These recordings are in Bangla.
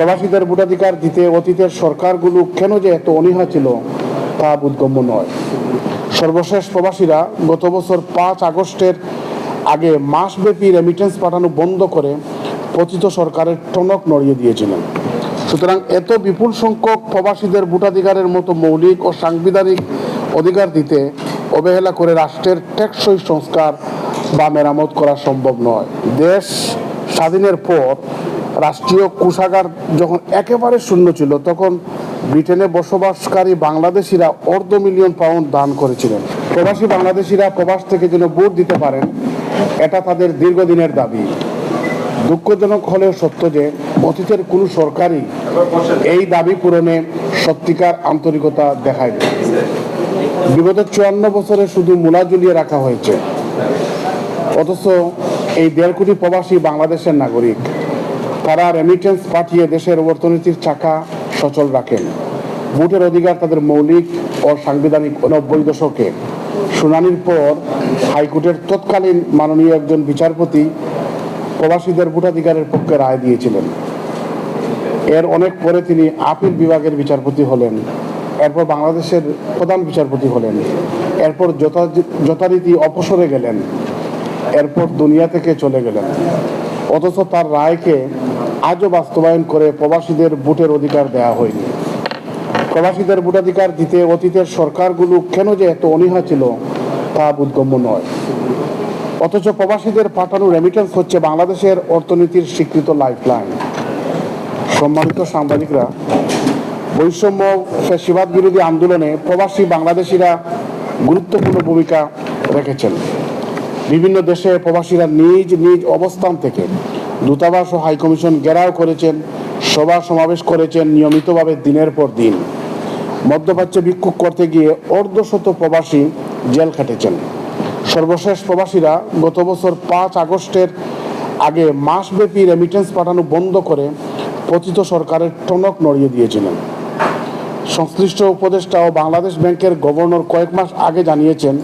প্রবাসীদের ভোটাধিকার দিতে অতীতের সরকারগুলো কেন যে এত অনীহা ছিল, তা বোধগম্য নয়। সর্বশেষ প্রবাসীরা গত বছর পাঁচ আগস্টের আগে মাসব্যাপী রেমিটেন্স পাঠানো বন্ধ করে পতিত সরকারের টনক নড়িয়ে দিয়েছিলেন। সুতরাং এত বিপুল সংখ্যক প্রবাসীদের ভোটাধিকারের মতো মৌলিক ও সাংবিধানিক অধিকার দিতে অবহেলা করে রাষ্ট্রের টেকসই সংস্কার বা মেরামত করা সম্ভব নয়। দেশ স্বাধীনের পর রাষ্ট্রীয় কোষাগার যখন একেবারে শূন্য ছিল, তখন ব্রিটেনে বসবাসকারী বাংলাদেশিরা অর্ধ মিলিয়ন পাউন্ড দান করেছিলেন। প্রবাসী বাংলাদেশিরা প্রবাস থেকে যেন ভোট দিতে পারেন, এটা তাদের দীর্ঘদিনের দাবি। দুঃখজনক হলেও সত্য যে, অতীতের কোনো সরকারই এই দাবি পূরণে সত্যিকার আন্তরিকতা দেখায় বিগত চুয়ান্ন বছরে শুধু মূলা ঝুলিয়ে রাখা হয়েছে। অথচ এই দেড় কোটি প্রবাসী বাংলাদেশের নাগরিক। তারা রেমিটেন্স পাঠিয়ে দেশের অর্থনীতির চাকা সচল রাখেন। ভোটের অধিকার তাদের মৌলিক ও সাংবিধানিক নব্বই দশকে। শুনানির পর হাইকোর্টের তৎকালীন মাননীয় একজন বিচারপতি প্রবাসীদের ভোটাধিকারের পক্ষে রায় দিয়েছিলেন। এর অনেক পরে তিনি আপিল বিভাগের বিচারপতি হলেন। এরপর বাংলাদেশের প্রধান বিচারপতি হলেন। এরপর যথারীতি অপসরে গেলেন। এরপর দুনিয়া থেকে চলে গেলেন। অথচ তার রায়কে আজও বাস্তবায়ন করে প্রবাসীদের ভোটের অধিকার দেওয়া হয়নি। প্রবাসীদের ভোটাধিকার দিতে অতীতের সরকারগুলো কেন যে এত অনীহা ছিল তা বোধগম্য নয়। অথচ প্রবাসীদের পাঠানো রেমিটেন্স হচ্ছে বাংলাদেশের অর্থনীতির স্বীকৃত লাইফলাইন সম্মানিত সাংবাদিকরা, বৈষম্য ফ্যাসিবাদ বিরোধী আন্দোলনে প্রবাসী বাংলাদেশিরা গুরুত্বপূর্ণ ভূমিকা রেখেছেন। বিভিন্ন দেশে প্রবাসীরা নিজ নিজ অবস্থান থেকে দূতাবাস ও হাইকমিশন ঘেরাও করেছেন, সভা সমাবেশ করেছেন নিয়মিতভাবে দিনের পর দিন। মধ্যপ্রাচ্যে বিক্ষোভ করতে গিয়ে অর্ধশত প্রবাসী জেল খাটেছেন। সর্বশেষ প্রবাসীরা গত বছর পাঁচ আগস্টের আগে মাসব্যাপী রেমিটেন্স পাঠানো বন্ধ করে পতিত সরকারের টনক নড়িয়ে দিয়েছিলেন। সংশ্লিষ্ট উপদেষ্টা ও বাংলাদেশ ব্যাংকের গভর্নর কয়েক মাস আগে জানিয়েছেন,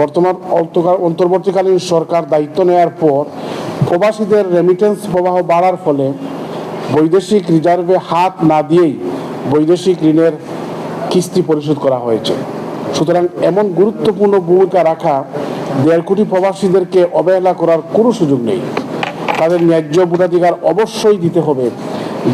বর্তমান অন্তর্বর্তীকালীন সরকার দায়িত্ব নেওয়ার পর প্রবাসীদের রেমিটেন্স প্রবাহ বাড়ার ফলে বৈদেশিক রিজার্ভে হাত না দিয়েই বৈদেশিক ঋণের কিস্তি পরিশোধ করা হয়েছে। সুতরাং এমন গুরুত্বপূর্ণ ভূমিকা রাখা দেড় কোটি প্রবাসীদেরকে অবহেলা করার কোনো সুযোগ নেই। তাদের ন্যায্য ভোটাধিকার অবশ্যই দিতে হবে।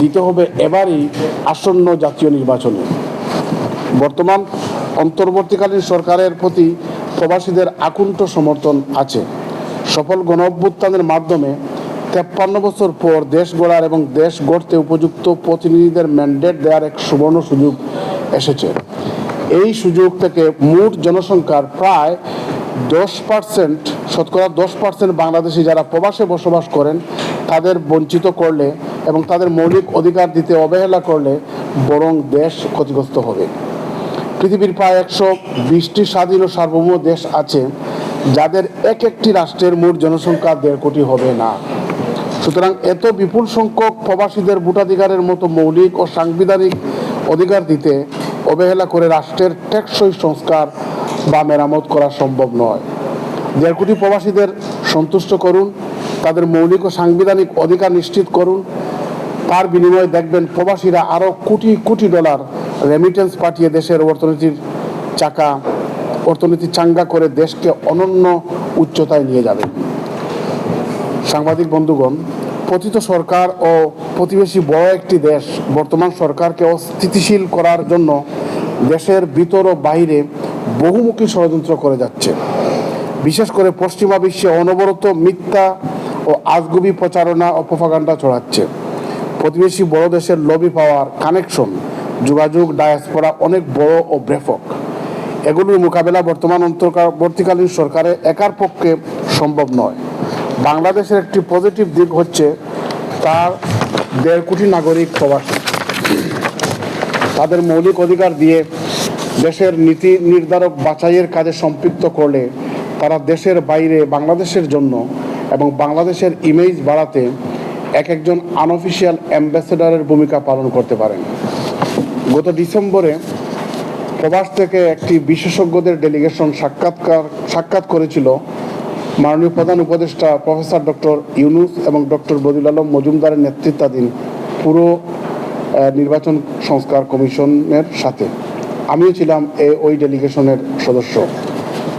দিতে হবে এবারই আসন্ন জাতীয় নির্বাচনে। বর্তমান অন্তর্বর্তীকালীন সরকারের প্রতি প্রবাসীদের আকুণ্ঠ সমর্থন আছে। সফল গণ অভ্যুত্থানের মাধ্যমে তেপ্পান্ন বছর পর দেশ গড়ার এবং দেশ গড়তে উপযুক্ত প্রতিনিধিদের ম্যান্ডেট দেওয়ার এক সুবর্ণ সুযোগ এসেছে। এই সুযোগ থেকে মোট জনসংখ্যার প্রায় দশ পার্সেন্ট শতকরা দশ পার্সেন্ট বাংলাদেশি যারা প্রবাসে বসবাস করেন, তাদের বঞ্চিত করলে এবং তাদের মৌলিক অধিকার দিতে অবহেলা করলে বরং দেশ ক্ষতিগ্রস্ত হবে। পৃথিবীর প্রায় একশো বিশটি স্বাধীন ও সার্বভৌম দেশ আছে যাদের এক একটি রাষ্ট্রের মোট জনসংখ্যা দেড় কোটি হবে না। সুতরাং এত বিপুল সংখ্যক প্রবাসীদের ভোটাধিকারের মতো মৌলিক ও সাংবিধানিক অধিকার দিতে অবহেলা করে রাষ্ট্রের টেকসই সংস্কার বা মেরামত করা সম্ভব নয়। দেড় কোটি প্রবাসীদের সন্তুষ্ট করুন, তাদের মৌলিক ও সাংবিধানিক অধিকার নিশ্চিত করুন। তার বিনিময়ে দেখবেন প্রবাসীরা আরও কোটি কোটি ডলার রেমিটেন্স পাঠিয়ে দেশের অর্থনীতির চাকা অর্থনীতি চাঙ্গা করে দেশকে অনন্য উচ্চতায় নিয়ে যাবে। সাংবাদিক বন্ধুগণ, পতিত সরকার ও প্রতিবেশী বড় একটি দেশ বর্তমান সরকারকে অস্থিতিশীল করার জন্য দেশের ভিতর ও বাইরে বহুমুখী ষড়যন্ত্র করে যাচ্ছে। বিশেষ করে পশ্চিমা বিশ্বে অনবরত মিথ্যা ও আজগুবি প্রচারণা ও প্রপাগান্ডা ছড়াচ্ছে। প্রতিবেশী বড় দেশের লবি পাওয়ার কানেকশন যোগাযোগ ডায়াসপোরা অনেক বড় ও ব্যাপক। এগুলোর মোকাবেলা বর্তমান অন্তর্বর্তীকালীন সরকারের একার পক্ষে সম্ভব নয়। বাংলাদেশের একটি পজিটিভ দিক হচ্ছে তার দেড় কোটি নাগরিক প্রবাসী। তাদের মৌলিক অধিকার দিয়ে দেশের নীতি নির্ধারক বাছাইয়ের কাজে সম্পৃক্ত করলে তারা দেশের বাইরে বাংলাদেশের জন্য এবং বাংলাদেশের ইমেজ বাড়াতে এক একজন আনঅফিসিয়াল অ্যাম্বাসেডারের ভূমিকা পালন করতে পারেন। গত ডিসেম্বরে প্রবাস থেকে একটি বিশেষজ্ঞদের ডেলিগেশন সাক্ষাৎকার, সাক্ষাৎ করেছিল মাননীয় প্রধান উপদেষ্টা প্রফেসর ডক্টর ইউনুস এবং ডক্টর বদিউল আলম মজুমদারের নেতৃত্বাধীন পুরো নির্বাচন সংস্কার কমিশনের সাথে। আমিও ছিলাম এ, ওই ডেলিগেশনের সদস্য।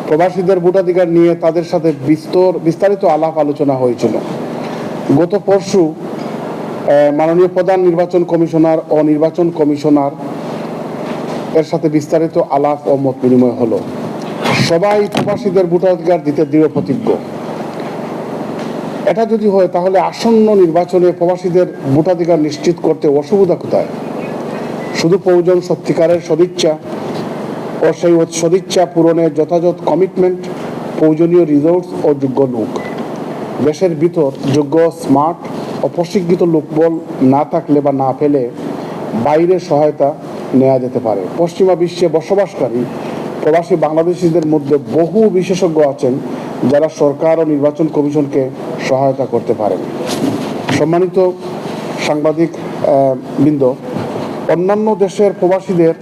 প্রবাসীদের ভোটাধিকার নিয়ে তাদের সাথে বিস্তর, বিস্তারিত আলাপ আলোচনা হয়েছিল। গত পরশু মাননীয় প্রধান নির্বাচন কমিশনার ও নির্বাচন কমিশনার এর সাথে বিস্তারিত আলাপ ও মত বিনিময় হলো। সবাই প্রবাসীদের ভোটাধিকার দিতে দৃঢ় প্রতিজ্ঞ। এটা যদি হয়, তাহলে আসন্ন নির্বাচনে প্রবাসীদের ভোটাধিকার নিশ্চিত করতে অসুবিধা কোথায়? শুধু প্রয়োজন সত্যিকারের সদিচ্ছা ও সেই সদিচ্ছা পূরণের যথাযথ কমিটমেন্ট প্রয়োজনীয় রিসোর্স ও যোগ্য লোক। দেশের ভিতর যোগ্য স্মার্ট ও প্রশিক্ষিত লোকবল না থাকলে বা না পেলে বাইরের সহায়তা নেওয়া যেতে পারে। পশ্চিমা বিশ্বে বসবাসকারী প্রবাসী বাংলাদেশিদের মধ্যে বহু বিশেষজ্ঞ আছেন যারা সরকার ও নির্বাচন কমিশনকে সহায়তা করতে পারেন। সম্মানিত সাংবাদিক বৃন্দ, অন্যান্য দেশের প্রবাসীদের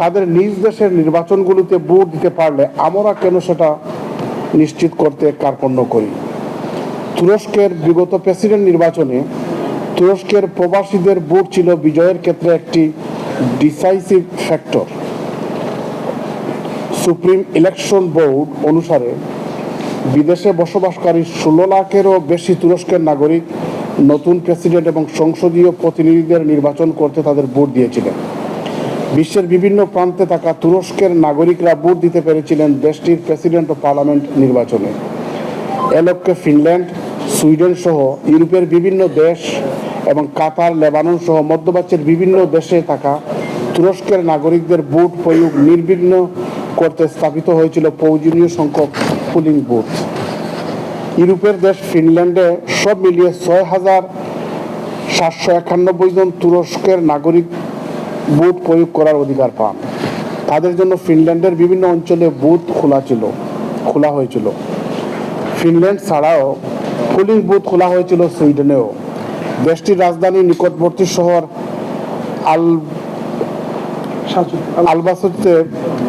তাদের নিজ দেশের নির্বাচনগুলিতে ভোট দিতে পারলে আমরা কেন সেটা নিশ্চিত করতে কার্পণ্য করি? তুরস্কের বিগত প্রেসিডেন্ট নির্বাচনে তুরস্কের প্রবাসীদের ভোট ছিল বিজয়ের ক্ষেত্রে একটি decisive factor supreme election board অনুসারে বিদেশে বসবাসকারী ষোলো লাখেরও বেশি তুরস্কের নাগরিক নতুন প্রেসিডেন্ট এবং সংসদীয় প্রতিনিধিদের নির্বাচন করতে তাদের ভোট দিয়েছিলেন। বিশ্বের বিভিন্ন প্রান্তে থাকা তুরস্কের নাগরিকরা ভোট দিতে পেরেছিলেন দেশটির প্রেসিডেন্ট ও পার্লামেন্ট নির্বাচনে। এ লক্ষ্যে ফিনল্যান্ড, সুইডেন সহ ইউরোপের বিভিন্ন দেশ এবং কাতার, লেবানন সহ মধ্যপ্রাচ্যের বিভিন্ন দেশে থাকা তুরস্কের নাগরিকদের বুট প্রয়োগ নির্বিঘ্ন করতে স্থাপিত হয়েছিল প্রয়োজনীয় সংখ্যক পুলিং বুথ ইউরোপের দেশ ফিনল্যান্ডে সব মিলিয়ে ছয় হাজার সাতশো একানব্বই জন তুরস্কের নাগরিক বুথ প্রয়োগ করার অধিকার পান। তাদের জন্য ফিনল্যান্ডের বিভিন্ন অঞ্চলে বুথ খোলা ছিল, খোলা হয়েছিল। ফিনল্যান্ড ছাড়াও পুলিং বুথ খোলা হয়েছিল সুইডেনেও। দেশটির রাজধানী নিকটবর্তী শহর আল আলবাসতে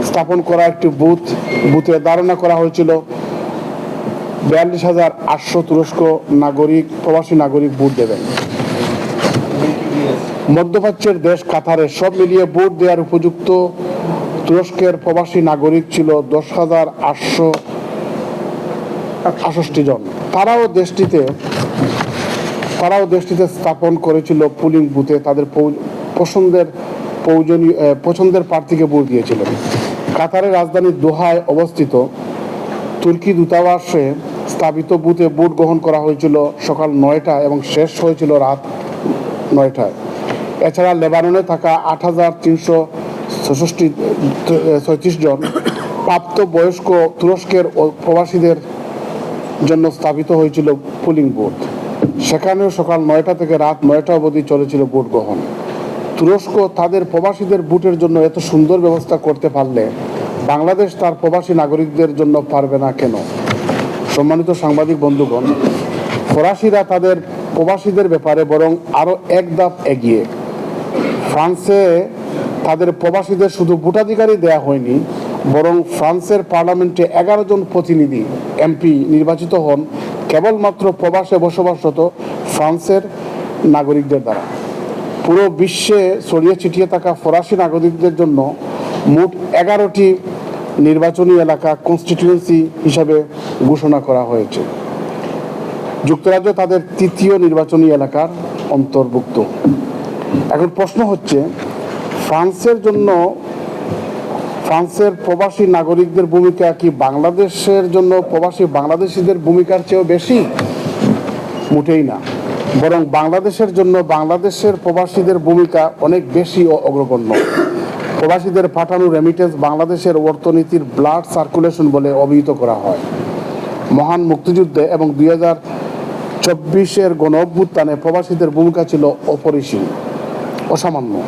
স্থাপন করা একটি বুথ। বুথে ধারণা করা হয়েছিল বিয়াল্লিশ হাজার আটশো তুরস্ক নাগরিক, প্রবাসী নাগরিক ভোট দেবেন। মধ্যপ্রাচ্যের দেশ কাতারে সব মিলিয়ে ভোট দেওয়ার উপযুক্ত তুরস্কের প্রবাসী নাগরিক ছিল দশ হাজার আটশো আষষ্টি জন। তারাও দেশটিতে তারাও দেশটিতে স্থাপন করেছিল পুলিং বুথে তাদের পছন্দের প্রয়োজনীয় পছন্দের প্রার্থীকে ভোট দিয়েছিলেন। কাতারের রাজধানী দোহায় অবস্থিত তুর্কি দূতাবাসে স্থাপিত বুথে ভোট গ্রহণ করা হয়েছিল সকাল নয়টা এবং শেষ হয়েছিল রাত নয়টায়। এছাড়া লেবাননে থাকা আট হাজার তিনশো ছষট্টি, ছয়ত্রিশ জন প্রাপ্ত বয়স্ক তুরস্কের প্রবাসীদের জন্য স্থাপিত হয়েছিল পুলিং বুথ সেখানেও সকাল নয়টা থেকে রাত নয়টা অবধি চলেছিল ভোট গ্রহণ। তুরস্ক তাদের প্রবাসীদের ভোটের জন্য এত সুন্দর ব্যবস্থা করতে পারলে বাংলাদেশ তার প্রবাসী নাগরিকদের জন্য পারবে না কেন? সম্মানিত সাংবাদিক বন্ধুগণ, ফরাসিরা তাদের প্রবাসীদের ব্যাপারে বরং আরও এক ধাপ এগিয়ে। ফ্রান্সে তাদের প্রবাসীদের শুধু ভোটাধিকারই দেয়া হয়নি, বরং ফ্রান্সের পার্লামেন্টে এগারো জন প্রতিনিধি, এমপি নির্বাচিত হন। কেবলমাত্র প্রবাসে বসবাসরত ফ্রান্সের নাগরিকদের দ্বারা। পুরো বিশ্বে ছড়িয়ে ছিটিয়ে থাকা ফরাসি নাগরিকদের জন্য মোট এগারোটি নির্বাচনী এলাকা কনস্টিটিউয়েন্সি হিসাবে ঘোষণা করা হয়েছে। যুক্তরাজ্য তাদের তৃতীয় নির্বাচনী এলাকার অন্তর্ভুক্ত। এখন প্রশ্ন হচ্ছে, ফ্রান্সের জন্য ফ্রান্সের প্রবাসী নাগরিকদের ভূমিকা কি বাংলাদেশের জন্য প্রবাসী বাংলাদেশিদের ভূমিকার চেয়েও বেশি? মোটেই না। বরং বাংলাদেশের জন্য বাংলাদেশের প্রবাসীদের ভূমিকা অনেক বেশি অগ্রগণ্য। প্রবাসীদের পাঠানো রেমিটেন্স বাংলাদেশের অর্থনীতির ব্লাড সার্কুলেশন বলে অভিহিত করা হয়। মহান মুক্তিযুদ্ধে এবং দুই হাজার চব্বিশের গণ অভ্যুত্থানে প্রবাসীদের ভূমিকা ছিল অপরিসীম। অসামান্য।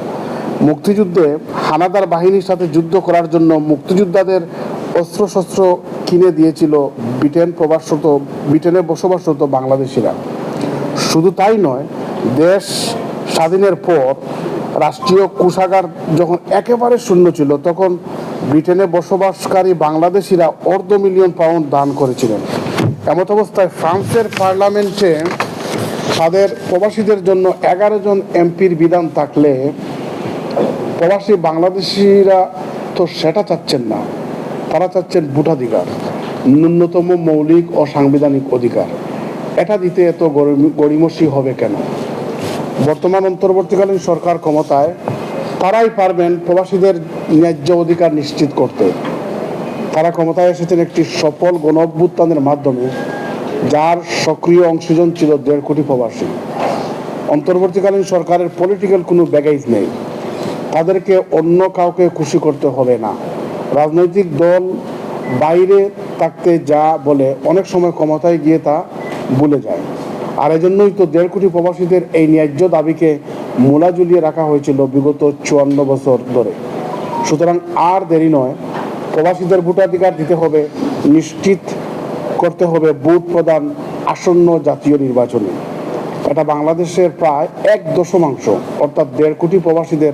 মুক্তিযুদ্ধে হানাদার বাহিনীর সাথে যুদ্ধ করার জন্য মুক্তিযোদ্ধাদের অস্ত্রশস্ত্র কিনে দিয়েছিল ব্রিটেন প্রবাসরত, ব্রিটেনে বসবাসরত বাংলাদেশিরা। শুধু তাই নয়, দেশ স্বাধীনের পর রাষ্ট্রীয় কোষাগার যখন একেবারে শূন্য ছিল, তখন ব্রিটেনে বসবাসকারী বাংলাদেশিরা অর্ধ মিলিয়ন পাউন্ড দান করেছিলেন। এমত অবস্থায় ফ্রান্সের পার্লামেন্টে তাদের প্রবাসীদের জন্য এগারো জন এমপির বিধান থাকলে প্রবাসী বাংলাদেশিরা তো সেটা চাচ্ছেন না। তারা চাচ্ছেন ভোটাধিকার, ন্যূনতম মৌলিক ও সাংবিধানিক অধিকার। এটা দিতে এত গরিম- গড়িমসি হবে কেন? বর্তমান অন্তর্বর্তীকালীন সরকার ক্ষমতায় তারাই পারবেন প্রবাসীদের ন্যায্য অধিকার নিশ্চিত করতে। তারা ক্ষমতায় এসেছেন একটি সফল গণ মাধ্যমে, যার সক্রিয় অংশজন ছিল দেড় কোটি প্রবাসী। অন্তর্বর্তীকালীন সরকারের পলিটিক্যাল কোনো ব্যাগেজ নেই। তাদেরকে অন্য কাউকে খুশি করতে হবে না। রাজনৈতিক দল বাইরে থাকতে যা বলে, অনেক সময় ক্ষমতায় গিয়ে তা ভুলে যায়। আর এজন্যই তো দেড় কোটি প্রবাসীদের এই ন্যায্য দাবিকে মূলা ঝুলিয়ে রাখা হয়েছিল বিগত চুয়ান্ন বছর ধরে। সুতরাং আর দেরি নয়, প্রবাসীদের ভোটাধিকার দিতে হবে, নিশ্চিত করতে হবে ভোট প্রদান আসন্ন জাতীয় নির্বাচনে। এটা বাংলাদেশের প্রায় এক দশমাংশ, অর্থাৎ দেড় কোটি প্রবাসীদের